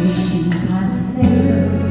조심 가세요.